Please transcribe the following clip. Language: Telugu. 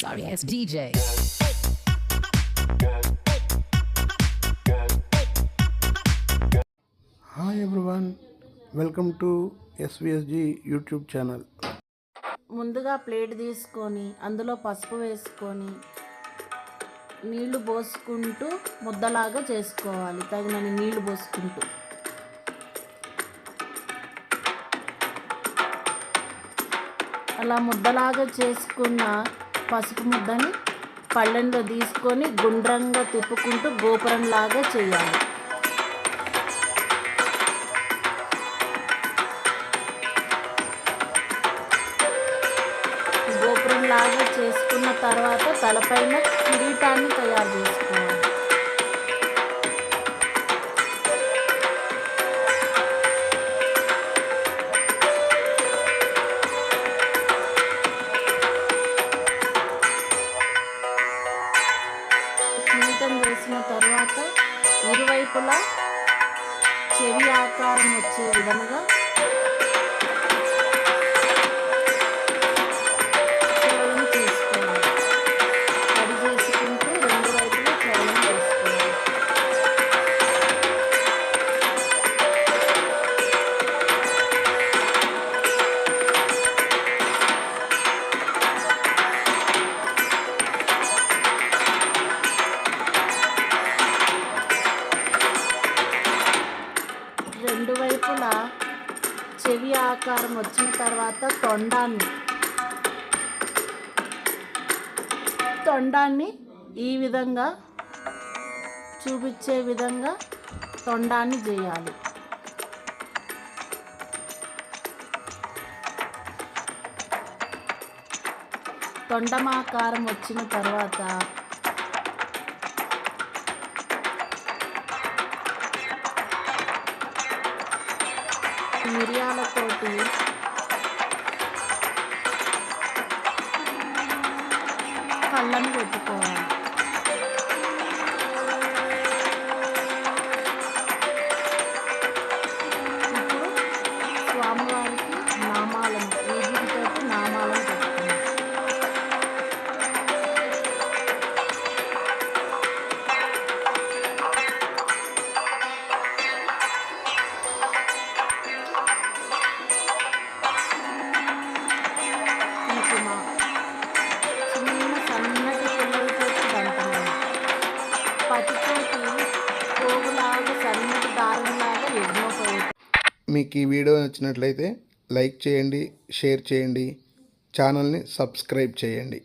Sorry ass DJ. Hi everyone welcome to SVSG YouTube channel ముందుగా ప్లేట్ తీసుకొని అందులో పసుపు వేసుకొని నీళ్ళు పోసుకుంటూ ముద్దలాగా చేసుకోవాలి తగినన్ని నీళ్ళు పోసుకుంటూ అలా ముద్దలాగా చేసుకున్న పసుపు ముద్దని పళ్ళెంలో తీసుకొని గుండ్రంగా తిప్పుకుంటూ గోపురంలాగా చేయాలి. గోపురం లాగా చేసుకున్న తర్వాత తలపైన కిరీటాన్ని తయారు చేసుకోవాలి ఇరువైపులా చెవి ఆకారం వచ్చే విధంగా రెండు వైపులా చెవి ఆకారం వచ్చిన తర్వాత తొండాన్ని తొండాన్ని ఈ విధంగా చూపించే విధంగా తొండాన్ని చేయాలి. తొండమాకారం వచ్చిన తర్వాత మిరియాలతోటి కళ్ళను పెట్టుకోవాలి ఇప్పుడు స్వామివారి మీకు ఈ వీడియో నచ్చినట్లయితే లైక్ చేయండి షేర్ చేయండి ఛానల్ని సబ్స్క్రైబ్ చేయండి.